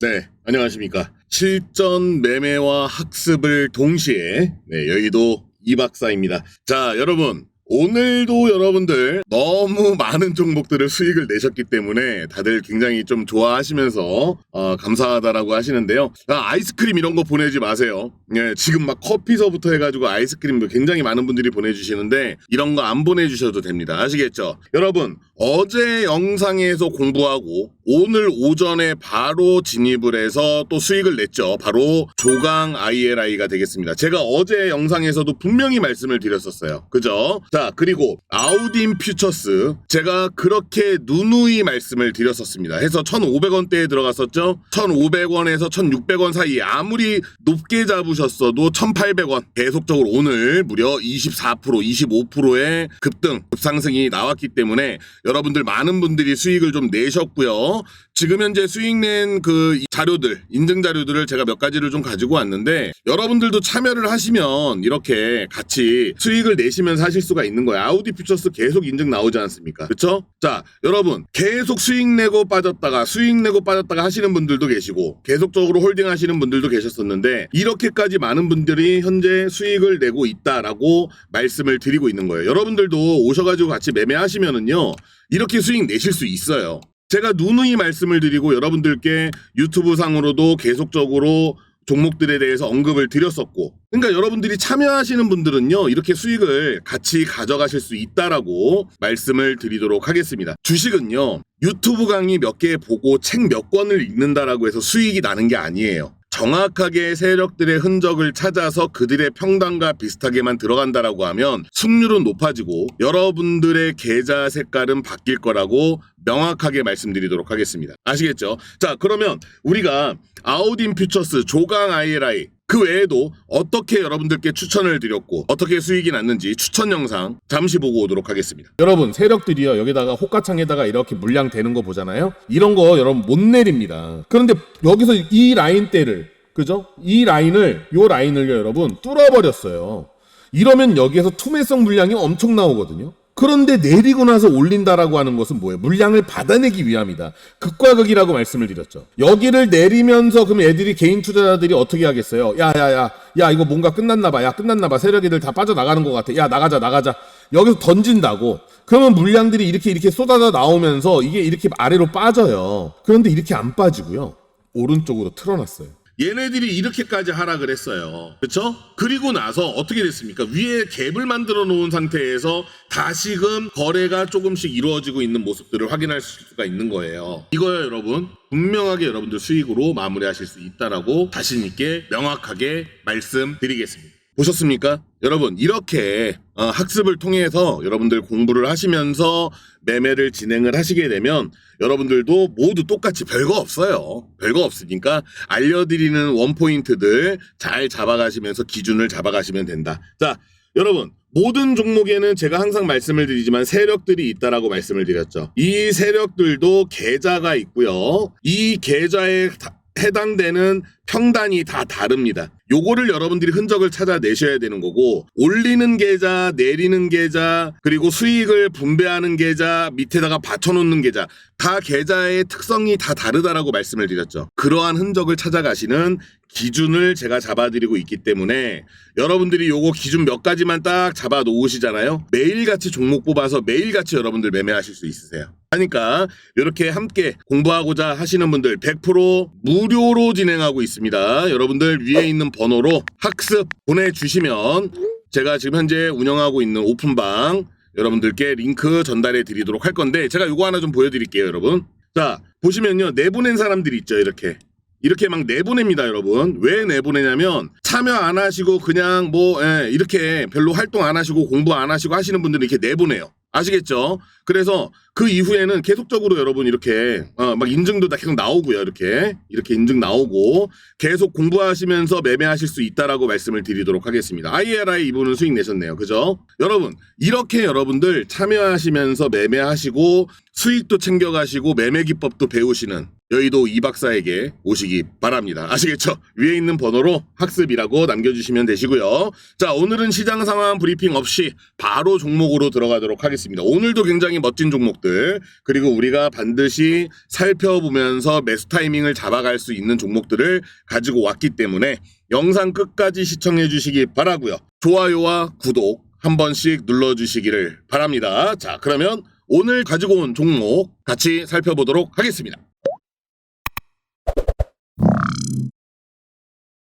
네, 안녕하십니까. 실전 매매와 학습을 동시에, 네, 여의도 이박사입니다. 자, 여러분. 오늘도 여러분들 너무 많은 종목들을 수익을 내셨기 때문에 다들 굉장히 좀 좋아하시면서 어, 감사하다라고 하시는데요. 아, 아이스크림 이런 거 보내지 마세요. 예, 지금 막 커피서부터 해가지고 아이스크림도 굉장히 많은 분들이 보내주시는데 이런 거 안 보내주셔도 됩니다. 아시겠죠? 여러분 어제 영상에서 공부하고 오늘 오전에 바로 진입을 해서 또 수익을 냈죠. 바로 조강 ILI가 되겠습니다. 제가 어제 영상에서도 분명히 말씀을 드렸었어요. 그죠? 자, 그리고 아우딘 퓨처스 제가 그렇게 누누이 말씀을 드렸었습니다. 해서 1,500원대에 들어갔었죠. 1,500원에서 1,600원 사이에 아무리 높게 잡으셨어도 1,800원 계속적으로 오늘 무려 24% 25%의 급등 급상승이 나왔기 때문에 여러분들 많은 분들이 수익을 좀 내셨고요. 지금 현재 수익 낸 그 자료들, 인증 자료들을 제가 몇 가지를 좀 가지고 왔는데 여러분들도 참여를 하시면 이렇게 같이 수익을 내시면서 하실 수가 있는 거예요. 아우디 퓨처스 계속 인증 나오지 않습니까? 그렇죠? 자, 여러분 계속 수익 내고 빠졌다가 수익 내고 빠졌다가 하시는 분들도 계시고 계속적으로 홀딩 하시는 분들도 계셨었는데 이렇게까지 많은 분들이 현재 수익을 내고 있다라고 말씀을 드리고 있는 거예요. 여러분들도 오셔가지고 같이 매매하시면은요. 이렇게 수익 내실 수 있어요. 제가 누누이 말씀을 드리고 여러분들께 유튜브 상으로도 계속적으로 종목들에 대해서 언급을 드렸었고 그러니까 여러분들이 참여하시는 분들은요 이렇게 수익을 같이 가져가실 수 있다라고 말씀을 드리도록 하겠습니다. 주식은요 유튜브 강의 몇 개 보고 책 몇 권을 읽는다라고 해서 수익이 나는 게 아니에요. 정확하게 세력들의 흔적을 찾아서 그들의 평단과 비슷하게만 들어간다라고 하면 승률은 높아지고 여러분들의 계좌 색깔은 바뀔 거라고 명확하게 말씀드리도록 하겠습니다. 아시겠죠? 자, 그러면 우리가 아우딘 퓨처스, 조강 ILI 그 외에도 어떻게 여러분들께 추천을 드렸고 어떻게 수익이 났는지 추천 영상 잠시 보고 오도록 하겠습니다. 여러분 세력들이요 여기다가 호가창에다가 이렇게 물량 되는 거 보잖아요 이런 거 여러분 못 내립니다 그런데 여기서 이 라인대를 그죠 이 라인을 요 라인을요 여러분 뚫어버렸어요 이러면 여기에서 투매성 물량이 엄청 나오거든요 그런데 내리고 나서 올린다라고 하는 것은 뭐예요? 물량을 받아내기 위함이다. 극과 극이라고 말씀을 드렸죠. 여기를 내리면서 그럼 애들이 개인 투자자들이 어떻게 하겠어요? 야, 야, 야, 야, 이거 뭔가 끝났나 봐. 야, 끝났나 봐. 세력이들 다 빠져 나가는 것 같아. 야, 나가자, 나가자. 여기서 던진다고. 그러면 물량들이 이렇게 이렇게 쏟아져 나오면서 이게 이렇게 아래로 빠져요. 그런데 이렇게 안 빠지고요. 오른쪽으로 틀어놨어요. 얘네들이 이렇게까지 하락을 했어요. 그렇죠? 그리고 나서 어떻게 됐습니까? 위에 갭을 만들어 놓은 상태에서 다시금 거래가 조금씩 이루어지고 있는 모습들을 확인할 수가 있는 거예요. 이거요, 여러분. 분명하게 여러분들 수익으로 마무리하실 수 있다라고 자신 있게 명확하게 말씀드리겠습니다. 보셨습니까? 여러분 이렇게 어, 학습을 통해서 여러분들 공부를 하시면서 매매를 진행을 하시게 되면 여러분들도 모두 똑같이 별거 없어요. 별거 없으니까 알려드리는 원포인트들 잘 잡아가시면서 기준을 잡아가시면 된다. 자, 여러분 모든 종목에는 제가 항상 말씀을 드리지만 세력들이 있다라고 말씀을 드렸죠. 이 세력들도 계좌가 있고요. 이 계좌에 다- 해당되는 평단이 다 다릅니다. 요거를 여러분들이 흔적을 찾아내셔야 되는 거고 올리는 계좌, 내리는 계좌, 그리고 수익을 분배하는 계좌, 밑에다가 받쳐놓는 계좌 다 계좌의 특성이 다 다르다라고 말씀을 드렸죠. 그러한 흔적을 찾아가시는 기준을 제가 잡아드리고 있기 때문에 여러분들이 요거 기준 몇 가지만 딱 잡아 놓으시잖아요. 매일같이 종목 뽑아서 매일같이 여러분들 매매하실 수 있으세요. 하니까 이렇게 함께 공부하고자 하시는 분들 100% 무료로 진행하고 있습니다. 여러분들 위에 있는 번호로 학습 보내주시면 제가 지금 현재 운영하고 있는 오픈방 여러분들께 링크 전달해 드리도록 할 건데 제가 요거 하나 좀 보여드릴게요 여러분 자 보시면요 내보낸 사람들이 있죠 이렇게 이렇게 막 내보냅니다 여러분 왜 내보내냐면 참여 안 하시고 그냥 뭐 예, 이렇게 별로 활동 안 하시고 공부 안 하시고 하시는 분들은 이렇게 내보내요 아시겠죠? 그래서 그 이후에는 계속적으로 여러분 이렇게 어, 막 인증도 다 계속 나오고요. 이렇게 이렇게 인증 나오고 계속 공부하시면서 매매하실 수 있다라고 말씀을 드리도록 하겠습니다. IRI 이분은 수익 내셨네요. 그죠? 여러분 이렇게 여러분들 참여하시면서 매매하시고 수익도 챙겨가시고 매매 기법도 배우시는 여의도 이 박사에게 오시기 바랍니다. 아시겠죠? 위에 있는 번호로 학습이라고 남겨주시면 되시고요. 자 오늘은 시장 상황 브리핑 없이 바로 종목으로 들어가도록 하겠습니다. 오늘도 굉장히 굉장히 멋진 종목들 그리고 우리가 반드시 살펴보면서 매수 타이밍을 잡아갈 수 있는 종목들을 가지고 왔기 때문에 영상 끝까지 시청해 주시기 바라고요. 좋아요와 구독 한 번씩 눌러 주시기를 바랍니다. 자, 그러면 오늘 가지고 온 종목 같이 살펴보도록 하겠습니다.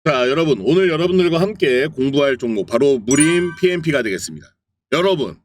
자, 여러분, 오늘 여러분들과 함께 공부할 종목 바로 무림 PMP가 되겠습니다. 여러분,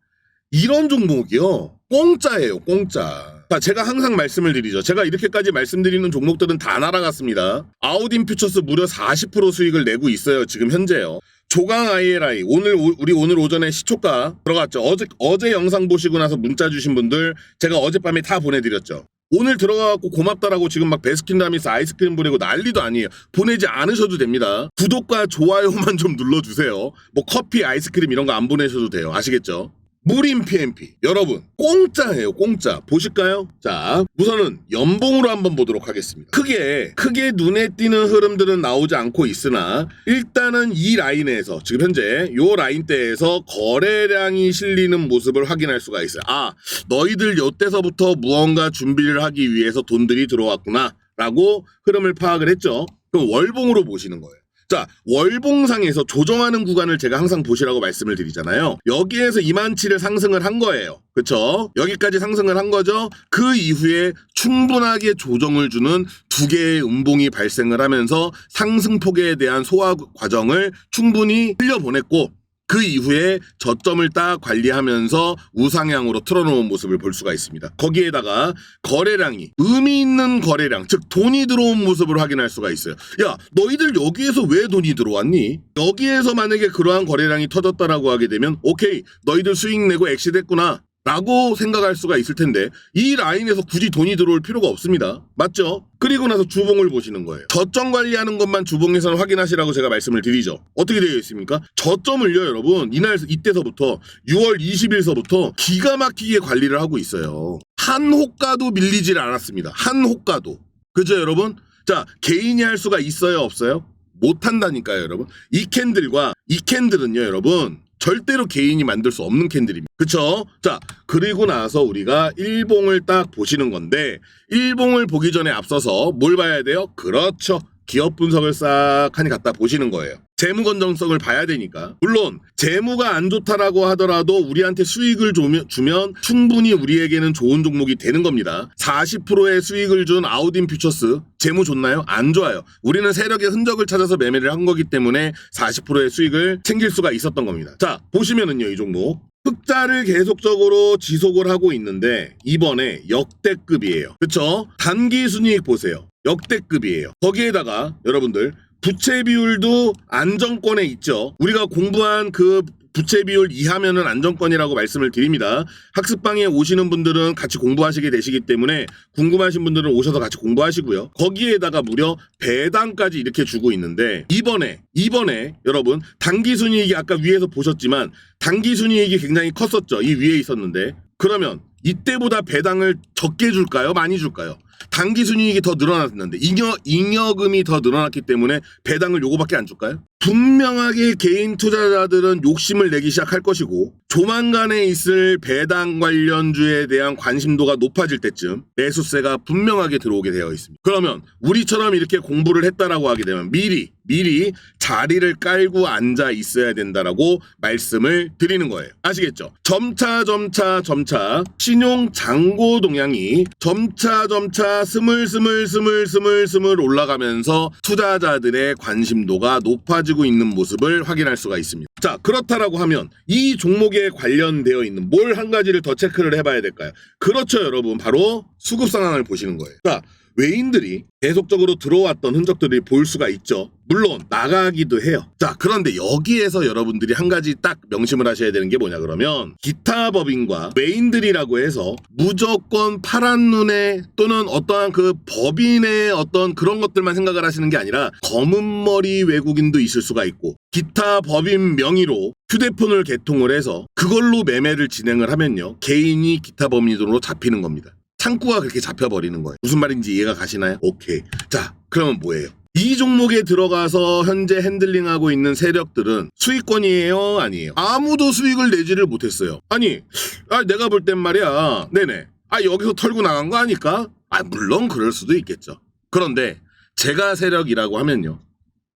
이런 종목이요. 공짜예요, 공짜. 자, 제가 항상 말씀을 드리죠. 제가 이렇게까지 말씀드리는 종목들은 다 날아갔습니다. 아우딘 퓨처스 무려 40% 수익을 내고 있어요. 지금 현재요. 조강 ILI 오늘 오- 우리 오늘 오전에 시초가 들어갔죠. 어제 어제 영상 보시고 나서 문자 주신 분들 제가 어젯밤에 다 보내드렸죠. 오늘 들어가갖고 고맙다라고 지금 막 베스킨라빈스 아이스크림 보내고 난리도 아니에요. 보내지 않으셔도 됩니다. 구독과 좋아요만 좀 눌러주세요. 뭐 커피, 아이스크림 이런 거 안 보내셔도 돼요. 아시겠죠? 무림 PMP 여러분 공짜예요 공짜. 보실까요? 자 우선은 연봉으로 한번 보도록 하겠습니다. 크게 크게 눈에 띄는 흐름들은 나오지 않고 있으나 일단은 이 라인에서 지금 현재 요 라인대에서 거래량이 실리는 모습을 확인할 수가 있어요. 아 너희들 요때서부터 무언가 준비를 하기 위해서 돈들이 들어왔구나 라고 흐름을 파악을 했죠. 그럼 월봉으로 보시는 거예요 자, 월봉상에서 조정하는 구간을 제가 항상 보시라고 말씀을 드리잖아요. 여기에서 2만치를 상승을 한 거예요. 그쵸? 여기까지 상승을 한 거죠. 그 이후에 충분하게 조정을 주는 두 개의 음봉이 발생을 하면서 상승폭에 대한 소화 과정을 충분히 흘려보냈고 그 이후에 저점을 딱 관리하면서 우상향으로 틀어놓은 모습을 볼 수가 있습니다. 거기에다가 거래량이 의미 있는 거래량, 즉 돈이 들어온 모습을 확인할 수가 있어요. 야, 너희들 여기에서 왜 돈이 들어왔니? 여기에서 만약에 그러한 거래량이 터졌다라고 하게 되면 오케이, 너희들 수익 내고 엑시됐구나. 라고 생각할 수가 있을 텐데 이 라인에서 굳이 돈이 들어올 필요가 없습니다. 맞죠? 그리고 나서 주봉을 보시는 거예요. 저점 관리하는 것만 주봉에서는 확인하시라고 제가 말씀을 드리죠. 어떻게 되어 있습니까? 저점을요, 여러분. 이날 이때서부터 6월 20일서부터 기가 막히게 관리를 하고 있어요. 한 호가도 밀리질 않았습니다. 한 호가도. 그죠, 여러분? 자, 개인이 할 수가 있어요, 없어요? 못 한다니까요, 여러분. 이 캔들과 이 캔들은요, 여러분. 절대로 개인이 만들 수 없는 캔들입니다. 그쵸? 자, 그리고 나서 우리가 일봉을 딱 보시는 건데, 일봉을 보기 전에 앞서서 뭘 봐야 돼요? 그렇죠. 기업 분석을 싹 하니 갖다 보시는 거예요. 재무 건전성을 봐야 되니까. 물론 재무가 안 좋다라고 하더라도 우리한테 수익을 주면, 충분히 우리에게는 좋은 종목이 되는 겁니다. 40%의 수익을 준 아우딘 퓨처스 재무 좋나요? 안 좋아요. 우리는 세력의 흔적을 찾아서 매매를 한 거기 때문에 40%의 수익을 챙길 수가 있었던 겁니다. 자, 보시면은요, 이 종목. 흑자를 계속적으로 지속을 하고 있는데 이번에 역대급이에요. 그쵸? 단기 순이익 보세요. 역대급이에요. 거기에다가 여러분들 부채 비율도 안정권에 있죠. 우리가 공부한 그 부채 비율 이하면은 안정권이라고 말씀을 드립니다. 학습방에 오시는 분들은 같이 공부하시게 되시기 때문에 궁금하신 분들은 오셔서 같이 공부하시고요. 거기에다가 무려 배당까지 이렇게 주고 있는데 이번에 이번에 여러분 단기 순이익이 아까 위에서 보셨지만 단기 순이익이 굉장히 컸었죠. 이 위에 있었는데 그러면 이때보다 배당을 적게 줄까요? 많이 줄까요? 단기 순이익이 더 늘어났는데 잉여, 잉여금이 더 늘어났기 때문에 배당을 요거밖에 안 줄까요? 분명하게 개인 투자자들은 욕심을 내기 시작할 것이고 조만간에 있을 배당 관련주에 대한 관심도가 높아질 때쯤 매수세가 분명하게 들어오게 되어 있습니다. 그러면 우리처럼 이렇게 공부를 했다라고 하게 되면 미리 미리 자리를 깔고 앉아 있어야 된다라고 말씀을 드리는 거예요. 아시겠죠? 점차 점차 점차 신용 잔고 동향이 점차 점차 스물 스물 스물 스물 스물 올라가면서 투자자들의 관심도가 높아 지고 있는 모습을 확인할 수가 있습니다. 자, 그렇다라고 하면 이 종목에 관련되어 있는 뭘 한 가지를 더 체크를 해봐야 될까요? 그렇죠, 여러분. 바로 수급 상황을 보시는 거예요. 자, 외인들이 계속적으로 들어왔던 흔적들이 보일 수가 있죠. 물론 나가기도 해요. 자, 그런데 여기에서 여러분들이 한 가지 딱 명심을 하셔야 되는 게 뭐냐 그러면 기타 법인과 외인들이라고 해서 무조건 파란 눈에 또는 어떠한 그 법인의 어떤 그런 것들만 생각을 하시는 게 아니라 검은 머리 외국인도 있을 수가 있고 기타 법인 명의로 휴대폰을 개통을 해서 그걸로 매매를 진행을 하면요. 개인이 기타 법인으로 잡히는 겁니다. 창구가 그렇게 잡혀버리는 거예요. 무슨 말인지 이해가 가시나요? 오케이. 자, 그러면 뭐예요? 이 종목에 들어가서 현재 핸들링하고 있는 세력들은 수익권이에요? 아니에요? 아무도 수익을 내지를 못했어요. 아니, 아, 내가 볼 땐 말이야. 네네. 아, 여기서 털고 나간 거 아닐까? 아, 물론 그럴 수도 있겠죠. 그런데 제가 세력이라고 하면요.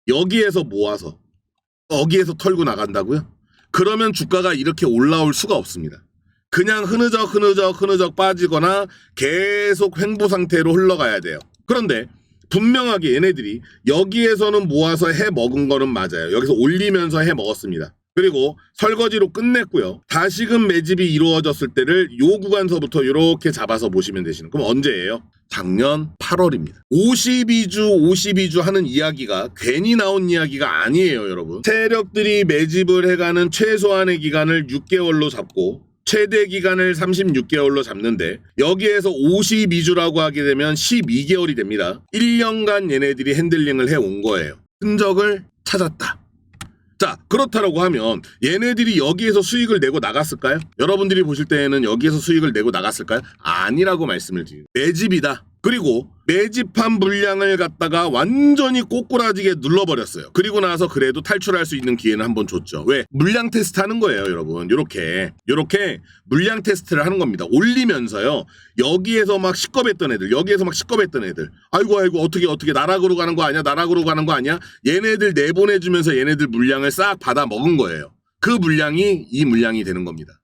여기에서 모아서 여기에서 털고 나간다고요? 그러면 주가가 이렇게 올라올 수가 없습니다. 그냥 흐느적 흐느적 흐느적 빠지거나 계속 횡보 상태로 흘러가야 돼요. 그런데 분명하게 얘네들이 여기에서는 모아서 해 먹은 거는 맞아요. 여기서 올리면서 해 먹었습니다. 그리고 설거지로 끝냈고요. 다시금 매집이 이루어졌을 때를 요 구간서부터 이렇게 잡아서 보시면 되시는. 그럼 언제예요? 작년 8월입니다. 52주, 52주 하는 이야기가 괜히 나온 이야기가 아니에요, 여러분. 세력들이 매집을 해가는 최소한의 기간을 6개월로 잡고 최대 기간을 36개월로 잡는데 여기에서 52주라고 하게 되면 12개월이 됩니다. 1년간 얘네들이 핸들링을 해온 거예요. 흔적을 찾았다. 자, 그렇다라고 하면 얘네들이 여기에서 수익을 내고 나갔을까요? 여러분들이 보실 때에는 여기에서 수익을 내고 나갔을까요? 아니라고 말씀을 드립니다. 매집이다. 그리고 매집한 물량을 갖다가 완전히 꼬꾸라지게 눌러버렸어요. 그리고 나서 그래도 탈출할 수 있는 기회는 한번 줬죠. 왜? 물량 테스트 하는 거예요, 여러분. 요렇게. 요렇게 물량 테스트를 하는 겁니다. 올리면서요. 여기에서 막 시겁했던 애들, 여기에서 막 시겁했던 애들. 아이고, 아이고, 어떻게, 어떻게, 나락으로 가는 거 아니야? 나락으로 가는 거 아니야? 얘네들 내보내주면서 얘네들 물량을 싹 받아 먹은 거예요. 그 물량이 이 물량이 되는 겁니다.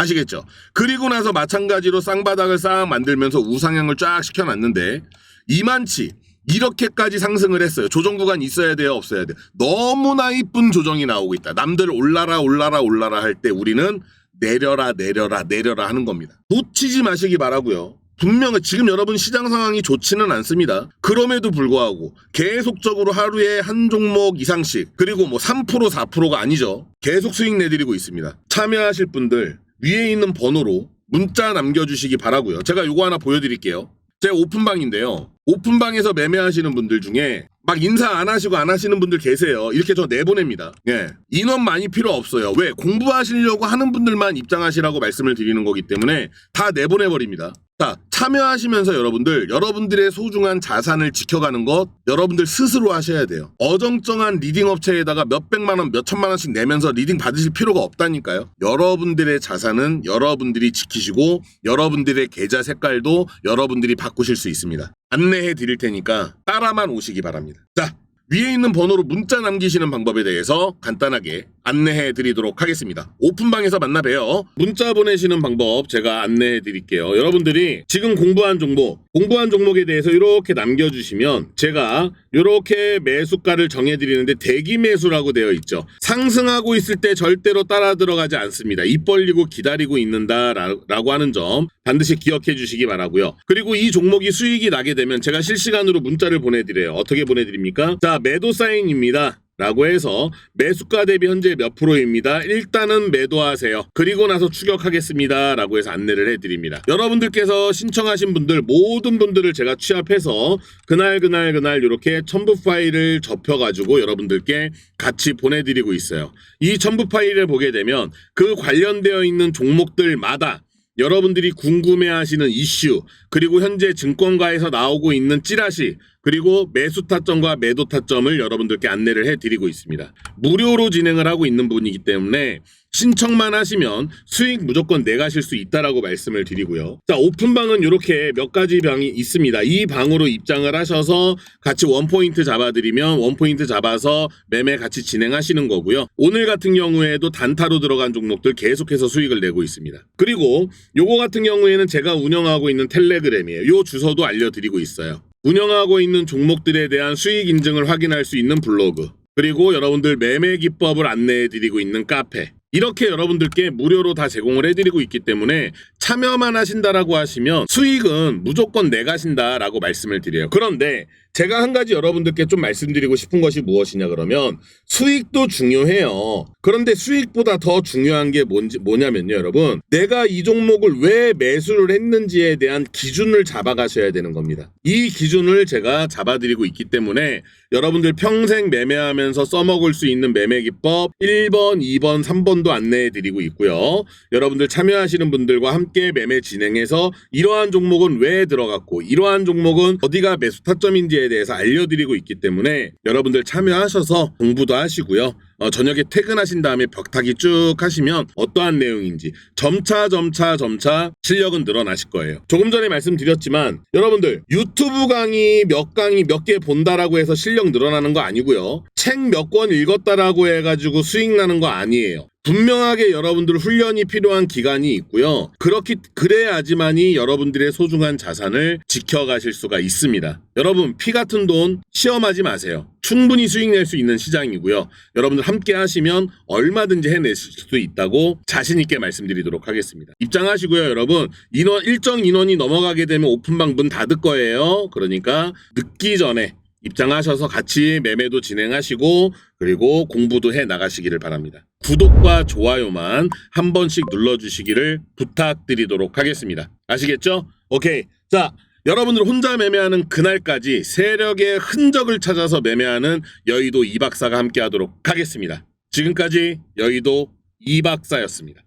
아시겠죠? 그리고 나서 마찬가지로 쌍바닥을 싹 만들면서 우상향을 쫙 시켜놨는데 이만치 이렇게까지 상승을 했어요. 조정 구간 있어야 돼요, 없어야 돼요. 너무나 이쁜 조정이 나오고 있다. 남들 올라라 올라라 올라라 할 때 우리는 내려라 내려라 내려라 하는 겁니다. 놓치지 마시기 바라고요. 분명히 지금 여러분 시장 상황이 좋지는 않습니다. 그럼에도 불구하고 계속적으로 하루에 한 종목 이상씩 그리고 뭐 3% 4%가 아니죠. 계속 수익 내드리고 있습니다. 참여하실 분들 위에 있는 번호로 문자 남겨주시기 바라고요. 제가 요거 하나 보여드릴게요. 제 오픈방인데요. 오픈방에서 매매하시는 분들 중에 막 인사 안 하시고 안 하시는 분들 계세요. 이렇게 저 내보냅니다. 예. 인원 많이 필요 없어요. 왜? 공부하시려고 하는 분들만 입장하시라고 말씀을 드리는 거기 때문에 다 내보내버립니다. 자, 참여하시면서 여러분들, 여러분들의 소중한 자산을 지켜가는 것 여러분들 스스로 하셔야 돼요. 어정쩡한 리딩 업체에다가 몇백만 원, 몇천만 원씩 내면서 리딩 받으실 필요가 없다니까요. 여러분들의 자산은 여러분들이 지키시고 여러분들의 계좌 색깔도 여러분들이 바꾸실 수 있습니다. 안내해 드릴 테니까 따라만 오시기 바랍니다. 자, 위에 있는 번호로 문자 남기시는 방법에 대해서 간단하게 안내해 드리도록 하겠습니다. 오픈방에서 만나 봬요. 문자 보내시는 방법 제가 안내해 드릴게요. 여러분들이 지금 공부한 종목, 공부한 종목에 대해서 이렇게 남겨주시면 제가 이렇게 매수가를 정해 드리는데 대기 매수라고 되어 있죠. 상승하고 있을 때 절대로 따라 들어가지 않습니다. 입 벌리고 기다리고 있는다라고 하는 점 반드시 기억해 주시기 바라고요. 그리고 이 종목이 수익이 나게 되면 제가 실시간으로 문자를 보내드려요. 어떻게 보내드립니까? 자, 매도 사인입니다. 라고 해서 매수가 대비 현재 몇 프로입니다. 일단은 매도하세요. 그리고 나서 추격하겠습니다. 라고 해서 안내를 해드립니다. 여러분들께서 신청하신 분들 모든 분들을 제가 취합해서 그날 그날 그날 이렇게 첨부 파일을 접혀가지고 여러분들께 같이 보내드리고 있어요. 이 첨부 파일을 보게 되면 그 관련되어 있는 종목들마다 여러분들이 궁금해하시는 이슈 그리고 현재 증권가에서 나오고 있는 찌라시 그리고 매수 타점과 매도 타점을 여러분들께 안내를 해드리고 있습니다. 무료로 진행을 하고 있는 분이기 때문에 신청만 하시면 수익 무조건 내가실 수 있다라고 말씀을 드리고요. 자 오픈방은 이렇게 몇 가지 방이 있습니다. 이 방으로 입장을 하셔서 같이 원포인트 잡아드리면 원포인트 잡아서 매매 같이 진행하시는 거고요. 오늘 같은 경우에도 단타로 들어간 종목들 계속해서 수익을 내고 있습니다. 그리고 요거 같은 경우에는 제가 운영하고 있는 텔레그램이에요. 요 주소도 알려드리고 있어요. 운영하고 있는 종목들에 대한 수익 인증을 확인할 수 있는 블로그 그리고 여러분들 매매 기법을 안내해 드리고 있는 카페 이렇게 여러분들께 무료로 다 제공을 해드리고 있기 때문에 참여만 하신다라고 하시면 수익은 무조건 내가신다라고 말씀을 드려요. 그런데 제가 한 가지 여러분들께 좀 말씀드리고 싶은 것이 무엇이냐 그러면 수익도 중요해요. 그런데 수익보다 더 중요한 게 뭔지 뭐냐면요, 여러분. 내가 이 종목을 왜 매수를 했는지에 대한 기준을 잡아 가셔야 되는 겁니다. 이 기준을 제가 잡아 드리고 있기 때문에 여러분들 평생 매매하면서 써먹을 수 있는 매매 기법 1번, 2번, 3번도 안내해 드리고 있고요. 여러분들 참여하시는 분들과 함께 즐겁게 매매 진행해서 이러한 종목은 왜 들어갔고 이러한 종목은 어디가 매수 타점인지에 대해서 알려드리고 있기 때문에 여러분들 참여하셔서 공부도 하시고요. 어, 저녁에 퇴근하신 다음에 벽타기 쭉 하시면 어떠한 내용인지 점차 점차 점차 실력은 늘어나실 거예요. 조금 전에 말씀드렸지만 여러분들 유튜브 강의 몇 강의 몇 개 본다라고 해서 실력 늘어나는 거 아니고요. 책 몇 권 읽었다라고 해가지고 수익 나는 거 아니에요. 분명하게 여러분들 훈련이 필요한 기간이 있고요. 그렇기 그래야지만이 여러분들의 소중한 자산을 지켜가실 수가 있습니다. 여러분 피 같은 돈 시험하지 마세요. 충분히 수익 낼 수 있는 시장이고요. 여러분들 함께 하시면 얼마든지 해내실 수 있다고 자신 있게 말씀드리도록 하겠습니다. 입장하시고요, 여러분. 인원 일정 인원이 넘어가게 되면 오픈방 문 닫을 거예요. 그러니까 늦기 전에 입장하셔서 같이 매매도 진행하시고 그리고 공부도 해 나가시기를 바랍니다. 구독과 좋아요만 한 번씩 눌러주시기를 부탁드리도록 하겠습니다. 아시겠죠? 오케이. 자, 여러분들 혼자 매매하는 그날까지 세력의 흔적을 찾아서 매매하는 여의도 이박사가 함께 하도록 하겠습니다. 지금까지 여의도 이박사였습니다.